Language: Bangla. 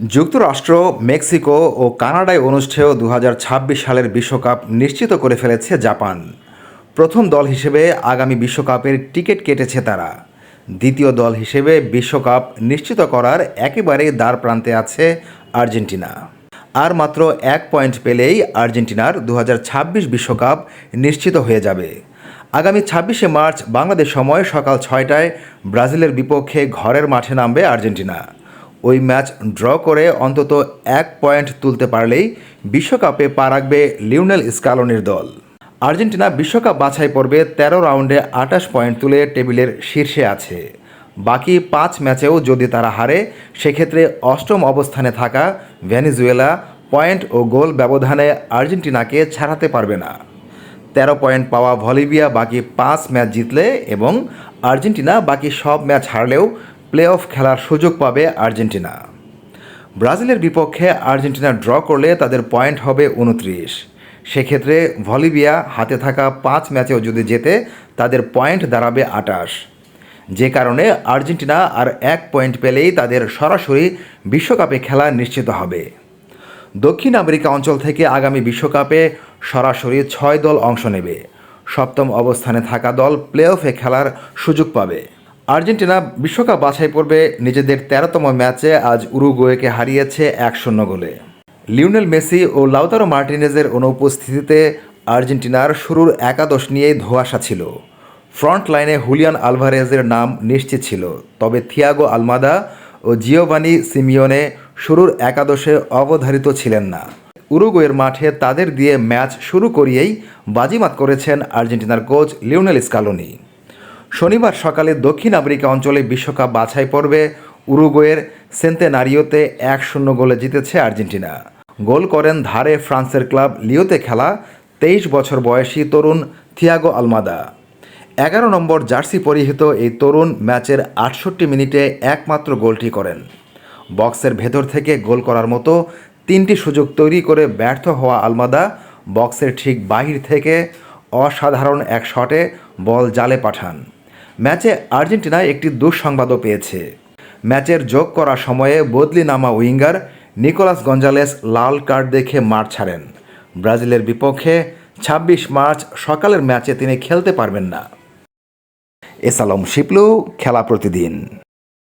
যুক্তরাষ্ট্র, মেক্সিকো ও কানাডায় অনুষ্ঠেয় দু হাজার ছাব্বিশ সালের বিশ্বকাপ নিশ্চিত করে ফেলেছে জাপান। প্রথম দল হিসেবে আগামী বিশ্বকাপের টিকিট কেটেছে তারা। দ্বিতীয় দল হিসেবে বিশ্বকাপ নিশ্চিত করার একেবারে দ্বার প্রান্তে আছে আর্জেন্টিনা। আর মাত্র এক পয়েন্ট পেলেই আর্জেন্টিনার দু বিশ্বকাপ নিশ্চিত হয়ে যাবে। আগামী ছাব্বিশে মার্চ বাংলাদেশ সময় সকাল ছয়টায় ব্রাজিলের বিপক্ষে ঘরের মাঠে নামবে আর্জেন্টিনা। ওই ম্যাচ ড্র করে অন্তত এক পয়েন্ট তুলতে পারলেই বিশ্বকাপে পা রাখবে লিওনেল স্কালোনির দল। আর্জেন্টিনা বিশ্বকাপ বাছাই পর্বে তেরো রাউন্ডে আটাশ পয়েন্ট তুলে টেবিলের শীর্ষে আছে। বাকি পাঁচ ম্যাচেও যদি তারা হারে, সেক্ষেত্রে অষ্টম অবস্থানে থাকা ভেনেজুয়েলা পয়েন্ট ও গোল ব্যবধানে আর্জেন্টিনাকে ছাড়াতে পারবে না। তেরো পয়েন্ট পাওয়া ভলিভিয়া বাকি পাঁচ ম্যাচ জিতলে এবং আর্জেন্টিনা বাকি সব ম্যাচ হারলেও প্লে অফ খেলার সুযোগ পাবে আর্জেন্টিনা। ব্রাজিলের বিপক্ষে আর্জেন্টিনা ড্র করলে তাদের পয়েন্ট হবে উনত্রিশ। সেক্ষেত্রে ভলিভিয়া হাতে থাকা পাঁচ ম্যাচেও যদি জেতে, তাদের পয়েন্ট দাঁড়াবে আটাশ। যে কারণে আর্জেন্টিনা আর এক পয়েন্ট পেলেই তাদের সরাসরি বিশ্বকাপে খেলা নিশ্চিত হবে। দক্ষিণ আমেরিকা অঞ্চল থেকে আগামী বিশ্বকাপে সরাসরি ছয় দল অংশ নেবে। সপ্তম অবস্থানে থাকা দল প্লে অফে খেলার সুযোগ পাবে। আর্জেন্টিনা বিশ্বকাপ বাছাই পর্বে নিজেদের তেরোতম ম্যাচে আজ উরুগুয়েকে হারিয়েছে এক শূন্য গোলে। লিওনেল মেসি ও লাউতারো মার্টিনেজের অনুপস্থিতিতে আর্জেন্টিনার শুরুর একাদশ নিয়েই ধোঁয়াশা ছিল। ফ্রন্ট লাইনে হুলিয়ান আলভারেজের নাম নিশ্চিত ছিল, তবে থিয়াগো আলমাদা ও জিওভানি সিমিওনে শুরুর একাদশে অবধারিত ছিলেন না। উরুগুয়ের মাঠে তাদের দিয়ে ম্যাচ শুরু করিয়েই বাজিমাত করেছেন আর্জেন্টিনার কোচ লিওনেল স্কালোনি। শনিবার সকালে দক্ষিণ আমেরিকা অঞ্চলে বিশ্বকাপ বাছাই পর্বে উরুগুয়ের সেন্তেনারিওতে এক শূন্য গোলে জিতেছে আর্জেন্টিনা। গোল করেন ধারে ফ্রান্সের ক্লাব লিওতে খেলা তেইশ বছর বয়সী তরুণ থিয়াগো আলমাদা। এগারো নম্বর জার্সি পরিহিত এই তরুণ ম্যাচের আটষট্টি মিনিটে একমাত্র গোলটি করেন। বক্সের ভেতর থেকে গোল করার মতো তিনটি সুযোগ তৈরি করে ব্যর্থ হওয়া আলমাদা বক্সের ঠিক বাহির থেকে অসাধারণ এক শটে বল জালে পাঠান। ম্যাচে আর্জেন্টিনায় একটি দুঃসংবাদও পেয়েছে। ম্যাচের যোগ করা সময়ে বদলি নামা উইঙ্গার নিকোলাস গঞ্জালেস লাল কার্ড দেখে মাঠ ছাড়েন। ব্রাজিলের বিপক্ষে ছাব্বিশ মার্চ সকালের ম্যাচে তিনি খেলতে পারবেন না। এসালম শিপলু, খেলা প্রতিদিন।